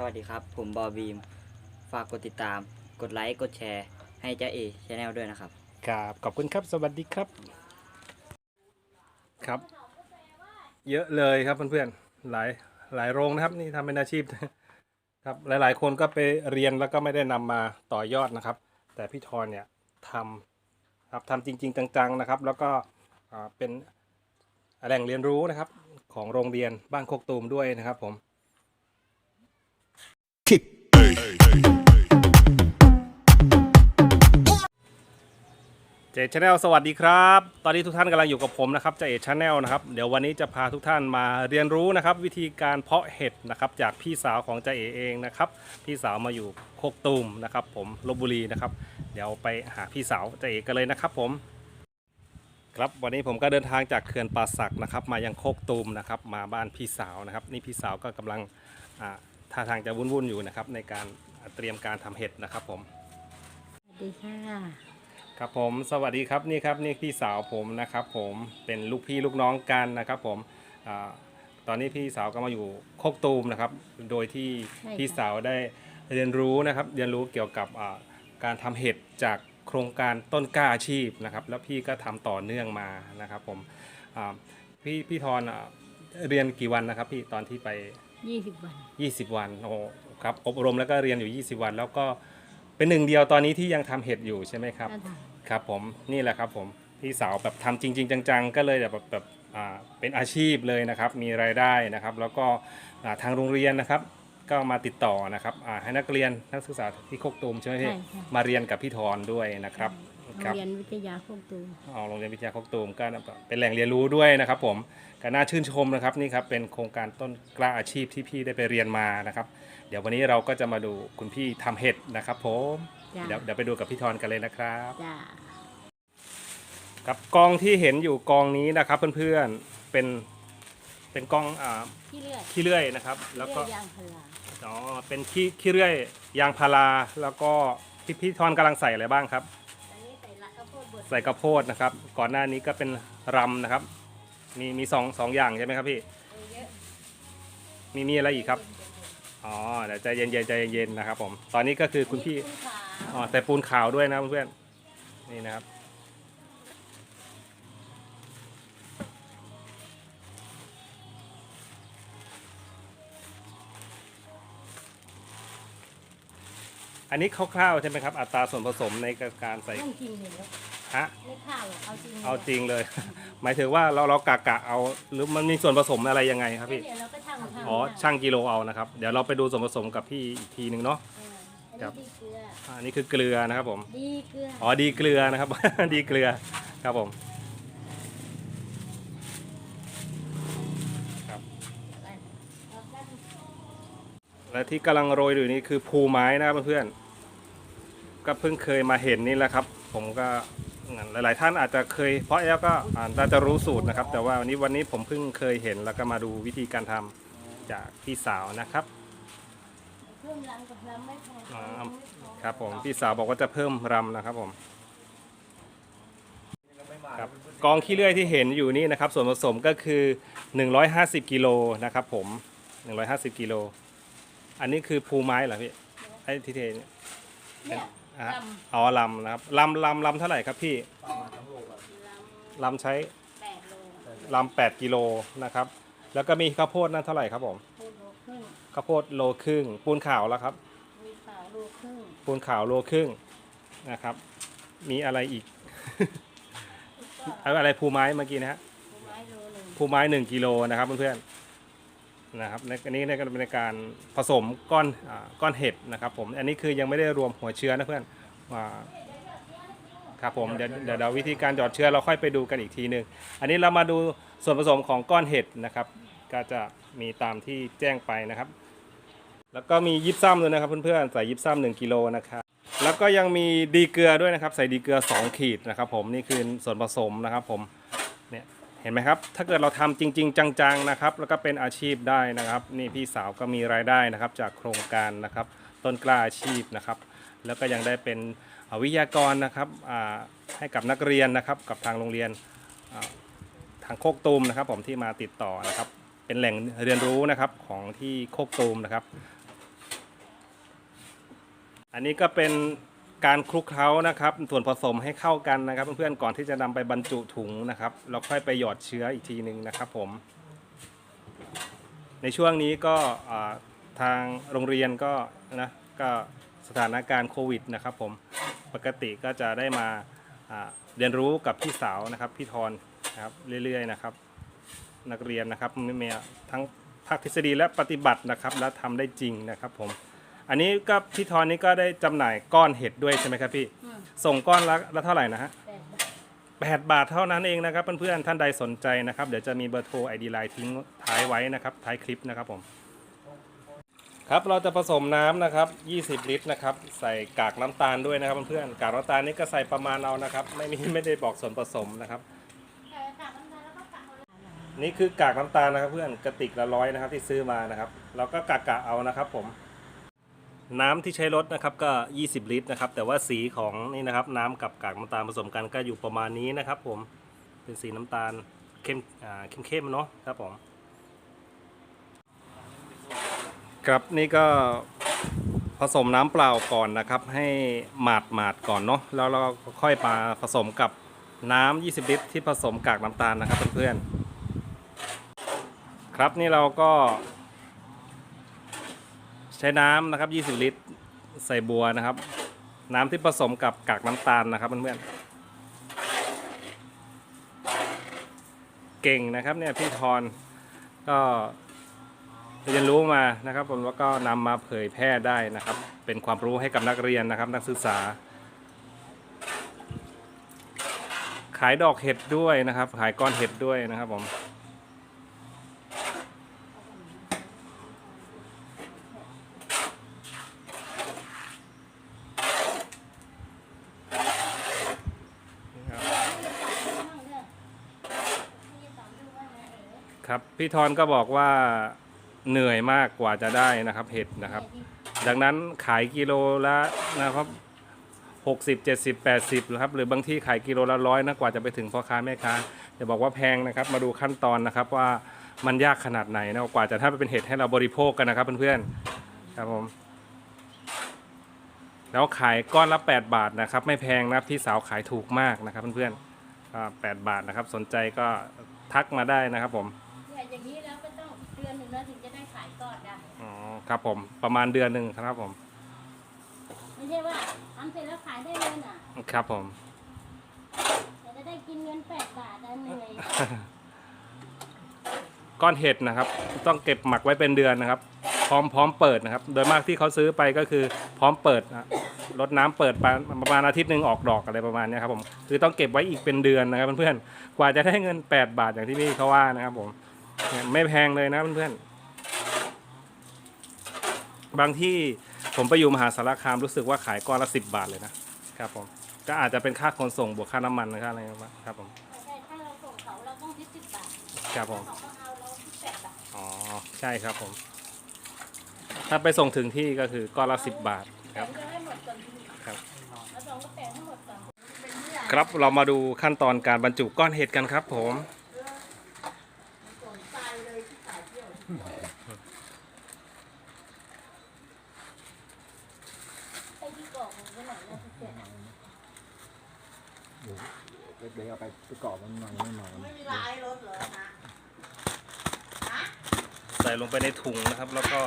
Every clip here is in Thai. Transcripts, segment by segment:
สวัสดีครับ ผมบอบีม ฝากกดติดตาม กดไลค์ กดแชร์ ให้จ้าเอชแนลด้วยนะครับ ครับขอบคุณครับ สวัสดีครับ ครับ เยอะเลยครับเพื่อนๆ หลายหลายโรงนะครับ นี่ทำเป็นอาชีพครับหลายๆ คนก็ไปเรียนแล้วก็ไม่ได้นำมาต่อยอดนะครับ แต่พี่ทอนเนี่ยทำครับทำจริง ๆ จังๆนะครับ แล้วก็อ่าเป็นแหล่งเรียนรู้นะครับของโรงเรียนบ้านโคกตูมด้วยนะครับผม เจชแนลสวัสดีครับ ตอนนี้ทุกท่านกำลังอยู่กับผมนะครับเจเอชแนลนะครับ เดี๋ยววันนี้จะพาทุกท่านมาเรียนรู้นะครับ วิธีการเพาะเห็ดนะครับ จากพี่สาวของเจเอเองนะครับ พี่สาวมาอยู่โคกตูมนะครับ ผมลบบุรีนะครับ เดี๋ยวไปหาพี่สาวเจเอกันเลยนะครับ ผมครับวันนี้ผมก็เดินทางจากเขื่อนป่าสักนะครับ มายังโคกตูมนะครับ มาบ้านพี่สาวนะครับ นี่พี่สาวก็กำลังอ่า ท่าทางจะวุ่นๆอยู่นะครับ ในการเตรียมการทำเห็ดนะครับผม สวัสดีค่ะ ครับผมสวัสดีครับนี่ครับนี่พี่สาวผมนะครับ ผมเป็นลูกพี่ลูกน้องกันนะครับผมอาตอนนี้พี่สาวก็มาอยู่โคกตูมนะครับ โดยที่ใช่ค่ะพี่สาวได้เรียนรู้นะครับ เรียนรู้เกี่ยวกับอ่าการทำเห็ดจากโครงการต้นกล้าอาชีพนะครับ แล้วพี่ก็ทำต่อเนื่องมานะครับ ผมอ่าพี่พี่ทอนอ่าเรียนกี่วันนะครับ พี่ตอนที่ไป 20วัน 20 วันโอ้ครับอบรมแล้วก็เรียนอยู่ 20 วัน แล้วก็เป็นหนึ่งเดียวตอนนี้ที่ยังทำเห็ดอยู่ใช่ไหมครับก็ทครับผมนี่แหละครับผมพี่สาวแบบทำจริง ๆ จัง ๆ ก็เลยแบบแบบอ่าเป็นอาชีพเลยนะครับมีรายได้นะครับ แล้วก็อ่าทางโรงเรียนนะครับ ก็มาติดต่อนะครับอ่าให้นักเรียนนักศึกษาที่โคกตูมใช่ไหมำใช่พี่ค่ะ มาเรียนกับพี่ธรด้วยนะครับโรครังบเรียนวิทยาโคกตูมเอาโรงเรียนวิทยาโคกตูมก็เป็นแหล่งเรียนรู้ด้วยนะครับผม ก็น่าชื่นชมนะครับนี่ครับเป็นโครงการต้นกล้าอาชีพที่พี่ได้ไปเรียนมานะครับ เดี๋ยววันนี้เราก็จะมาดูคุณพี่ทำเห็ดนะครับผมจ้าเดี๋ยวเดี๋ยวไปดูกับพี่ธรกันเลยนะครับ จ้าครับกองที่เห็นอยู่กองนี้นะครับเพื่อนๆเป็นเป็นกองอ่าที่เลือดขี้เลื่อยนะครับ แล้วก็เลื่อยยางพาราอ๋อเป็นขี้ขี้เลื่อยยางพาราแล้วก็พี่พี่ทอนกำลังใส่อะไรบ้างครับ อันนี้ใส่ละข้าวโพดบดใส่กระโพดนะครับ ก่อนหน้านี้ก็เป็นรำนะครับ มีมีสองสองอย่างใช่ไหมครับพี่เยอะมีมีอะไรอีกครับ อ๋อเดี๋ยวใจเย็นๆใจเย็นๆนะครับผม ตอนนี้ก็คือคุณพี่คุณขาอ๋อใส่ปูนขาวด้วยนะเพื่อนๆนี่นะครับ อันนี้คร่าวๆใช่ไหมครับ อัตราส่วนผสมในการใส่ ต้องจริงเลยแล้ว ฮะไม่ข้าวหรอกเอาจริงลยเอาจริงเลย หมายถึงว่าเราเรากะกะเอาหรือมันมีส่วนผสมอะไรยังไงครับพี่ เดี๋ยวเราก็ช่างช่างอ๋อช่างกิโลเอานะครับ เดี๋ยวเราไปดูส่วนผสมกับพี่อีกทีหนึ่งเนาะเอออันครันี้บดีเกลืออันนี้คือเกลือนะครับผม ดีเกลืออ๋อดีเกลือนะครับ ดีเกลือครับผมเอาด้านและที่กำลังโรยอยู่นี่คือภูไม้นะครับเพื่อนๆก็เพิ่งเคยมาเห็นนี่แหละครับ ผมก็ หลาย ๆ ท่านอาจจะเคยเพราะแล้วก็อ่าน่าจะรู้สูตรนะครับ แต่ว่าวันนี้วันนี้ผมเพิ่งเคยเห็นแล้วก็มาดูวิธีการทำจากพี่สาวนะครับเครื่องรำกับรำไม่พออ่ารำไม่พอครับผมพี่สาวบอกว่าจะเพิ่มรำนะครับผมครับกองขี้เลื่อยที่เห็นอยู่นี่นะครับ ส่วนผสมก็คือ 150กิโลนะครับผม 150กิโลอันนี้คือภูไม้เหรอพี่ไอ้ที่เทเนี่ยเนี่ย อะรอ๋อลำนะครับลำลำลำเท่าไหร่ครับพี่ำรลำใช้ำแปดโลลำแปดกิโลนะครับ แล้วก็มีข้าวโพดนั่นเท่าไหร่ครับผมโลโลครึ่งข้าวโพดโลครึ่ง ปูนขาวแล้วครับ มีขาวโลครึ่งปูนขาวโลครึ่งนะครับ มีอะไรอีกเอาอะไรภูไม้เมื่อกี้นะฮะผลไม้โลหนึ่งภูไม้หนึ่งกิโลนะครับเพื่อนๆ นะครับในอันนี้ในการเป็นการผสมก้อนอก้อนเห็ดนะครับผมอันนี้คือยังไม่ได้รวมหัวเชื้อนะเพื่อนครับผมเดี๋ยวเดี๋ยววิธีการหยอดเชื้อเราค่อยไปดูกันอีกทีหนึ่งอันนี้เรามาดูส่วนผสมของก้อนเห็ดนะครับ ก็จะมีตามที่แจ้งไปนะครับ แล้วก็มียิบซ้ำด้วยนะครับเพื่อนๆใส่ยิบซ้ำหนึ่งกิโลนะครับแล้วก็ยังมีดีเกลือด้วยนะครับ ใส่ดีเกลือ 2 ขีดนะครับ ผมนี่คือส่วนผสมนะครับผม ห็นไหมครับ ถ้าเกิดเราทำจริง ๆ จังๆนะครับ แล้วก็เป็นอาชีพได้นะครับ นี่พี่สาวก็มีรายได้นะครับ จากโครงการนะครับ ต้นกล้าอาชีพนะครับ แล้วก็ยังได้เป็นวิทยากรนะครับให้กับนักเรียนนะครับ กับทางโรงเรียนทางโคกตูมนะครับ ผมที่มาติดต่อนะครับ เป็นแหล่งเรียนรู้นะครับของที่โคกตูมนะครับ อันนี้ก็เป็น การคลุกเคล้านะครับ ส่วนผสมให้เข้ากันนะครับ เพื่อนๆก่อนที่จะนำไปบรรจุถุงนะครับแล้วค่อยไปหยอดเชื้ออีกทีหนึ่งนะครับผม ในช่วงนี้ก็ทางโรงเรียนก็นะก็สถานการณ์โควิดนะครับผมปกติก็จะได้มาเรียนรู้กับพี่สาวนะครับพี่ทอนนะครับเรื่อยๆนะครับ นักเรียนนะครับมีทั้งภาคทฤษฎีและปฏิบัตินะครับ และทำได้จริงนะครับผม อันนี้ก็พี่ทอนนี่ก็ได้จำหน่ายก้อนเห็ดด้วยใช่ไหมครับพี่ อืมส่งก้อนละละเท่าไหร่นะฮะแปดบาท8บาทเท่านั้นเองนะครับเพื่อนๆท่านใดสนใจนะครับ เดี๋ยวจะมีเบอร์โทรไอดีไลน์ทิ้งท้ายไว้นะครับ ท้ายคลิปนะครับผม ครับเราจะผสมน้ำนะครับ 20 ลิตรนะครับ ใส่กากน้ำตาลด้วยนะครับเพื่อนๆกากน้ำตาลนี่ก็ใส่ประมาณเอานะครับ ไม่มีไม่ได้บอกส่วนผสมนะครับนี่คือกากน้ำตาลนะครับเพื่อนกระติกละร้อยนะครับที่ซื้อมานะครับ เราก็กะกะเอานะครับผม น้ำที่ใช้รดนะครับก็ 20 ลิตรนะครับ แต่ว่าสีของนี่นะครับ น้ำกับกากน้ำตาลผสมกันก็อยู่ประมาณนี้นะครับ ผมเป็นสีน้ำตาลเข้มอ่าเข้มๆเนาะครับผมครับนี่ก็ผสมน้ำเปล่าก่อนนะครับ ให้หมาดหมาดก่อนเนาะแล้วเราค่อยมาผสมกับน้ำ20 ลิตร ที่ผสมกากน้ำตาลนะครับเพื่อนๆครับนี่เราก็ ใช้น้ำนะครับ 20 ลิตร ใส่บัวนะครับ น้ำที่ผสมกับกากน้ำตาลนะครับเพื่อนๆเก่งนะครับเนี่ยพี่ทอนก็เรียนรู้มานะครับผมแล้วก็นำมาเผยแพร่ได้นะครับ เป็นความรู้ให้กับนักเรียนนะครับ นักศึกษา ขายดอกเห็ดด้วยนะครับ ขายก้อนเห็ดด้วยนะครับผม พี่ทอนก็บอกว่าเหนื่อยมากกว่าจะได้นะครับ เห็ดนะครับ ดังนั้นขายกิโลละนะครับหกสิบเจ็ดสิบแปดสิบครับหรือบางที่ขายกิโลละร้อยนะกว่าจะไปถึงพ่อค้าแม่ค้าจะบอกว่าแพงนะครับ มาดูขั้นตอนนะครับว่ามันยากขนาดไหนนะกว่าจะถ้าเป็นเห็ดให้เราบริโภคกันนะครับเพื่อนๆครับผมแล้วขายก้อนละ 8 บาทนะครับ ไม่แพงนะครับพี่สาวขายถูกมากนะครับเพื่อนๆแปดบาทนะครับ สนใจก็ทักมาได้นะครับผม ครับผมประมาณเดือนหนึ่งครับผม ไม่ใช่ว่าทำเสร็จแล้วขายได้เลยน่ะครับผม แต่จะได้กินเงินแปดบาทนะเหนื่อยก้อนเห็ดนะครับ ต้องเก็บหมักไว้เป็นเดือนนะครับ พร้อมพร้อมเปิดนะครับ โดยมากที่เขาซื้อไปก็คือพร้อมเปิดนะรดน้ำเปิดประประมาณอาทิตย์หนึ่งออกดอกอะไรประมาณเนี้ยครับผมคือต้องเก็บไว้อีกเป็นเดือนนะครับเพื่อนๆกว่าจะได้เงิน 8 บาทอย่างที่พี่เขาว่านะครับผมเนี่ยไม่แพงเลยนะเพื่อนๆ บางที่ผมไปอยู่มหาสารคามรู้สึกว่าขายก้อนละสิบบาทเลยนะครับผมก็อาจจะเป็นค่าขนส่งบวกค่าน้ำมันนะครับอะไรประมาณครับผมใช่ถ้าเราส่งเขาเราต้องคิดสิบบาทครับผมเขาก็เอาเราคิดแปดบาทอ๋อใช่ครับผม ถ้าไปส่งถึงที่ก็คือก้อนละสิบบาทครับแต่จะให้หมดก่อนทีครับแล้วส่งก็แปดให้หมดก่อนครับเรามาดูขั้นตอนการบรรจุก้อนเห็ดกันครับผม ไปที่กรอกมันก็หน่อยนะที่เจ็ด เดี๋ยวเอาไปไปกรอบมันหน่อยไม่หน่อย ไม่มีลายรถเหรอนะ ใส่ลงไปในถุงนะครับ แล้วก็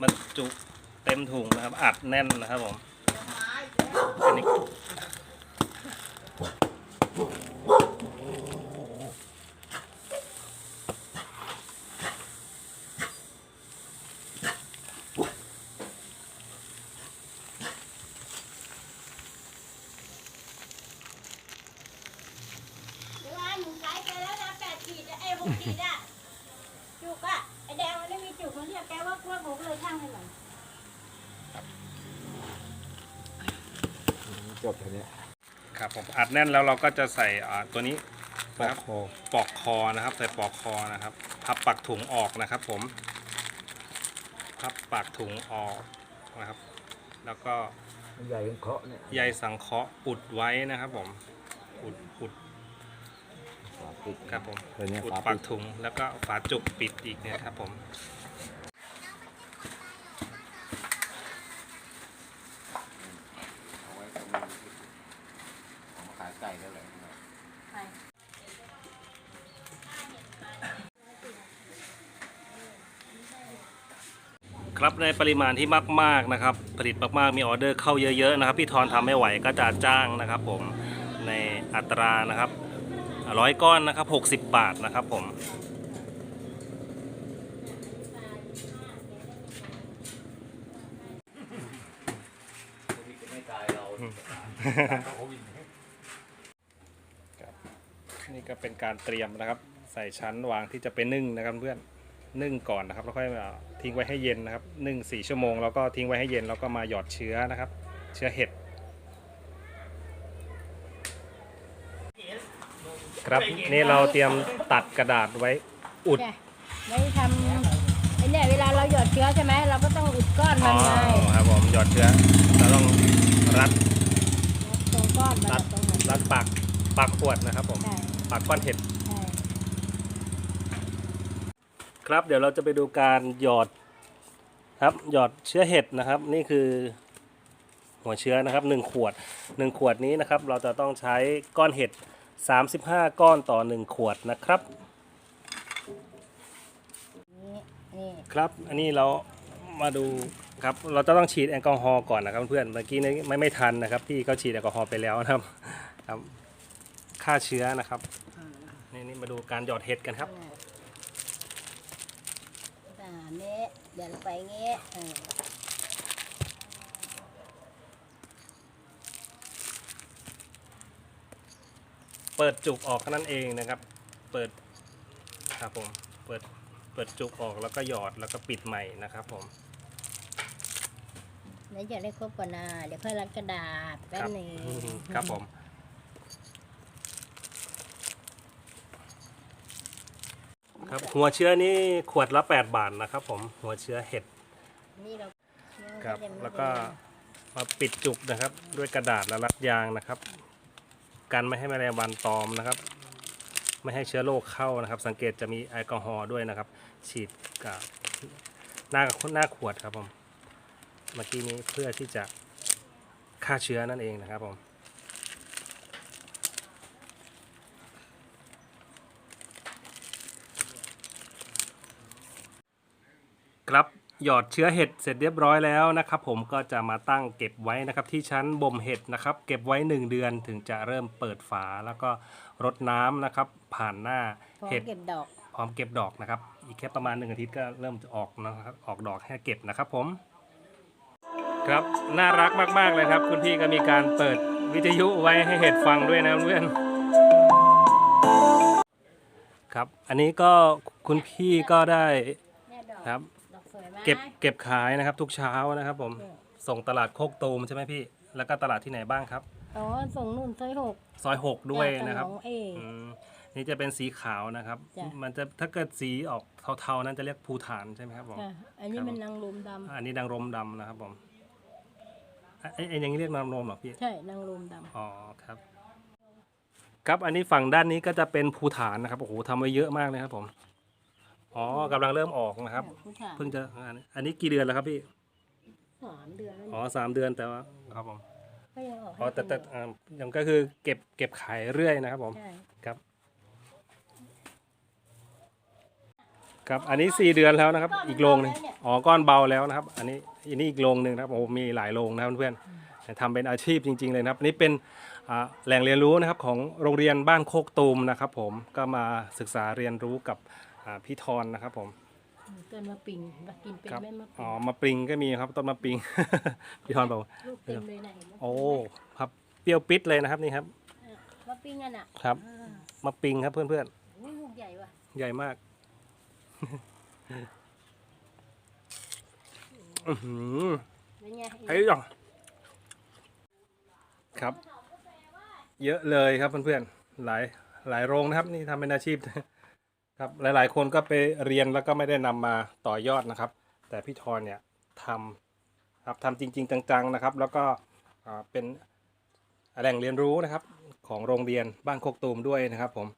มันจุเต็มถุงนะครับ อัดแน่นนะครับผมอันนี้ เดี๋ยวว่าหนูขายไปแล้วนะแปดขีดอะไอ้หกขีดอะจุกอะไอ้ แดงมันไม่มีจุกมันเรียกแกว่าพวกผมก็เลยช่างให้หน่อยจบแค่นี้ครับผมอัดแน่นแล้วเราก็จะใส่อ่าตัวนี้ปอนะคกรับคอปลอกคอนะครับ ใส่ปลอกคอนะครับ พับปักถุงออกนะครับ ผม พับปากถุงออกนะครับ แล้วก็ใหญ่เคาะเนี่ยใยสังเคราะห์อุดไว้นะครับ ผมอุดอุดฝา ปิครับผมอุดปากถุงแล้วก็ฝาจุกปิดอีกเนี่ยครับผมเอาไว้ตรขายไก่นั่นแหละครับในปริมาณที่มากๆนะครับ ผลิตมากๆมีออเดอร์เข้าเยอะๆนะครับ พี่ทอนทำไม่ไหวก็จะจ้างนะครับ ผมในอัตรานะครับ ร้อยก้อนนะครับ60บาทนะครับผม นี่ก็เป็นการเตรียมนะครับ ใส่ชั้นวางที่จะไปนึ่งนะครับเพื่อนนึ่งก่อนนะครับแล้วค่อยทิ้งไว้ให้เย็นนะครับนึ่งสี่ชั่วโมงแล้วก็ทิ้งไว้ให้เย็นแล้วก็มาหยอดเชื้อนะครับ เชื้อเห็ด ครับนี่เราเตรียมตัดกระดาษไว้อุด เนี่ยไม่ทำไอ้เนี่ยเวลาเราหยอดเชื้อใช่ไหมเราก็ต้องอุดก้อนอ๋มัอนไงครับผมหยอดเชื้อเราต้องรัดตรงก้อนมันรัดตรงหัวรัดปากปากขวดนะครับผมใช่ปากก้อนเห็ด ใช่ครับเดี๋ยวเราจะไปดูการหยอดครับหยอดเชื้อเห็ดนะครับ นี่คือหัวเชื้อนะครับ1ขวด1ขวดนี้นะครับ เราจะต้องใช้ก้อนเห็ด 35 ก้อนต่อ 1 ขวดนะครับ นี่นี่ครับ อันนี้เรามาดูครับ เราจะต้องฉีดแอลกอฮอล์ก่อนนะครับเพื่อนเมื่อกี้นี้ไม่ไม่ทันนะครับ พี่ก็ฉีดแอลกอฮอล์ไปแล้วนะครับครับฆ่าเชื้อนะครับนี่นี่มาดูการหยอดเห็ดกันครับอ่านี่เดี๋ยวเราไปงี้เออ เปิดจุกออกแค่นั้นเองนะครับ เปิดครับผมเปิดเปิดจุกออกแล้วก็หยอดแล้วก็ปิดใหม่นะครับผมไหนจะได้ครบก่อนนะเดี๋ยวค่อยรัดกระดาษแป๊ครับบหนึงอืมครับผม ครับหัวเชื้อนี่ขวดละ 8 บาทนะครับผมหัวเชื้อเห็ดนี่เราครับยังไม่แล้วก็ได้มาปิดจุกนะครับ ด้วยกระดาษและรัดยางนะครับ กันไม่ให้แมลงวันตอมนะครับ ไม่ให้เชื้อโรคเข้านะครับ สังเกตจะมีแอลกอฮอล์ด้วยนะครับ ฉีดกับหน้าหน้าขวดครับผมเมื่อกี้นี้เพื่อที่จะฆ่าเชื้อนั่นเองนะครับผมครับ หยอดเชื้อเห็ดเสร็จเรียบร้อยแล้วนะครับผมก็จะมาตั้งเก็บไว้นะครับที่ชั้นบ่มเห็ดนะครับ เก็บไว้ 1 เดือนถึงจะเริ่มเปิดฝาแล้วก็รดน้ำนะครับ ผ่านหน้าพร้อมเห็ดเก็บดอกพร้อมเก็บดอกนะครับ อีกแค่ประมาณหนึ่งอาทิตย์ก็เริ่มจะออกนะครับออกดอกให้เก็บนะครับผมครับน่ารักมากๆเลยครับ คุณพี่ก็มีการเปิดวิทยุไว้ให้เห็ดฟังด้วยนะเพื่อนครับอันนี้ก็คุณพี่ก็ได้เนี่ยดอกครับ เก็บเก็บขายนะครับ ทุกเช้านะครับ ผมเนี่ยส่งตลาดโคกตูมใช่ไหมพี่ แล้วก็ตลาดที่ไหนบ้างครับอ๋อส่งนุ่นซอยหกซอยหกด้วยจ้นะครับขงเองอืมนี่จะเป็นสีขาวนะครับจ้ะมันจะถ้าเกิดสีออกเทาๆนั้นจะเรียกภูฐานใช่ไหมครับผมค่ะอันนี้ครับมันนางลมดอันนี้ดังรมดำนะครับผมไอ้ไอ้อย่างนี้เรียกนางรมเหรอพี่ำใช่นางลมดอ๋อครับ ครับอันนี้ฝั่งด้านนี้ก็จะเป็นภูฐานนะครับโอ้โหทำไว้เยอะมากเลยครับผม อ๋อกำลังเริ่มออกำนะครับ ผู้ชายเพิ่งจะอันนี้อันนี้กี่เดือนแล้วครับพี่สามเดือนแล้วอ๋อสามเดือนแต่ว่าครับผมก็ยังออกให้อ๋อแต่แต่กินยู่อ่ายังก็คือเก็บเก็บขายเรื่อยนะครับผม ใช่ครับ ครับอันนี้สี่เดือนแล้วนะครับ อีกโรงหนึงอ๋อก้อนเบาแล้วนะครับ อันนี้อันนี้อีกโรงหนึ่งนะครับโอ้โหมีหลายโรงนะครับเพื่อนๆทำเป็นอาชีพจริง ๆ เลยนะครับอันนี้เป็นอ่าแหล่งเรียนรู้นะครับของโรงเรียนบ้านโคกตูมนะครับ ผมก็มาศึกษาเรียนรู้กับ อ่าพี่ทอนนะครับผมต้นมะปิงมากินเป็นครับแม่มะปิอ๋องมะปริงก็มีครับต้นมะปริง พี่ทอนบอกลูกเต็มเลยนะเห็นไหมโอ้ครับเปรี้ยวปิดเลยนะครับนี่ครับมะปิงอะน่ะครับอ่ามะปริงครับเพื่อนอุ้ยลูกใหญ่ว่ะๆใหญ่มาก อื้อหือ เป็นไงไอ้ยองครับ เยอะเลยครับเพื่อนๆหลายหลายโรงนะครับ นี่ทำเป็นอาชีพ ครับหลายๆ คนก็ไปเรียนแล้วก็ไม่ได้นำมาต่อยอดนะครับ แต่พี่ทอนเนี่ยทำครับทำจริง ๆ จังๆนะครับ แล้วก็เป็นแหล่งเรียนรู้นะครับของโรงเรียนบ้านโคกตูมด้วยนะครับผม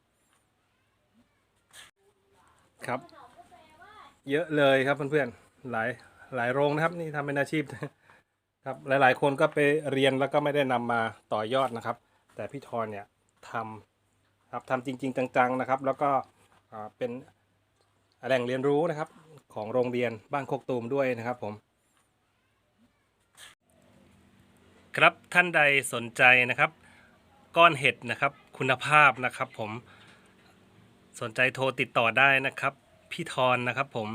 ครับ เยอะเลยครับเพื่อนๆหลายหลายโรงนะครับ นี่ทำเป็นอาชีพครับหลายๆ คนก็ไปเรียนแล้วก็ไม่ได้นำมาต่อยอดนะครับ แต่พี่ทอนเนี่ยทำครับทำจริง ๆ จังๆนะครับ แล้วก็ เป็นแหล่งเรียนรู้นะครับของโรงเรียนบ้านโคกตูมด้วยนะครับผม ครับท่านใดสนใจนะครับ ก้อนเห็ดนะครับคุณภาพนะครับผมสนใจโทรติดต่อได้นะครับ พี่ทอนนะครับผม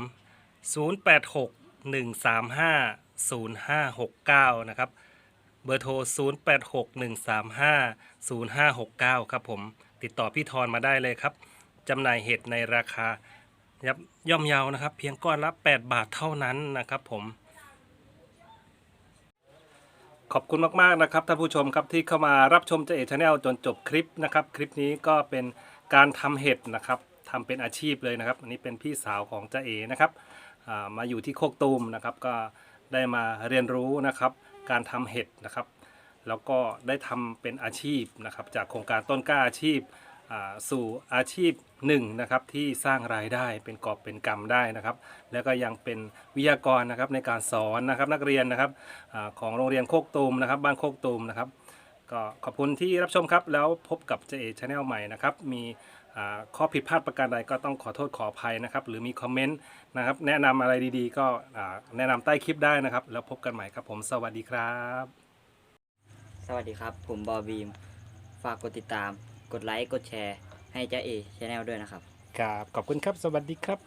086 135 0569 นะครับ เบอร์โทร 086 135 0569 ครับผม ติดต่อพี่ทอนมาได้เลยครับ จำหน่ายเห็ดในราคายับย่อมเยาวนะครับ เพียงก้อนละ 8 บาทเท่านั้นนะครับผม ขอบคุณมากๆนะครับท่านผู้ชมครับที่เข้ามารับชมเจเอชาแนลจนจบคลิปนะครับ คลิปนี้ก็เป็นการทำเห็ดนะครับทำเป็นอาชีพเลยนะครับ อันนี้เป็นพี่สาวของเจเอนะครับามาอยู่ที่โคกตูมนะครับ ก็ได้มาเรียนรู้นะครับ การทำเห็ดนะครับ แล้วก็ได้ทำเป็นอาชีพนะครับ จากโครงการต้นกล้าอาชีพ สู่อาชีพหนึ่งนะครับที่สร้างรายได้เป็นกอบเป็นกำได้นะครับ แล้วก็ยังเป็นวิทยากรนะครับในการสอนนะครับนักเรียนนะครับอของโรงเรียนโคกตูมนะครับ บ้านโคกตูมนะครับ ก็ขอบคุณที่รับชมครับ แล้วพบกับเจเอชาแนลใหม่นะครับ มีข้อผิดพลาดประการใดก็ต้องขอโทษขออภัยนะครับ หรือมีคอมเมนต์นะครับแนะนำอะไรดีๆ ก็แนะนำใต้คลิปได้นะครับ แล้วพบกันใหม่ครับผมสวัสดีครับ สวัสดีครับ ผมบอบีม ฝากกดติดตาม กดไลค์กดแชร์ให้จ้าเอชแนลด้วยนะครับ ครับ ขอบคุณครับ สวัสดีครับ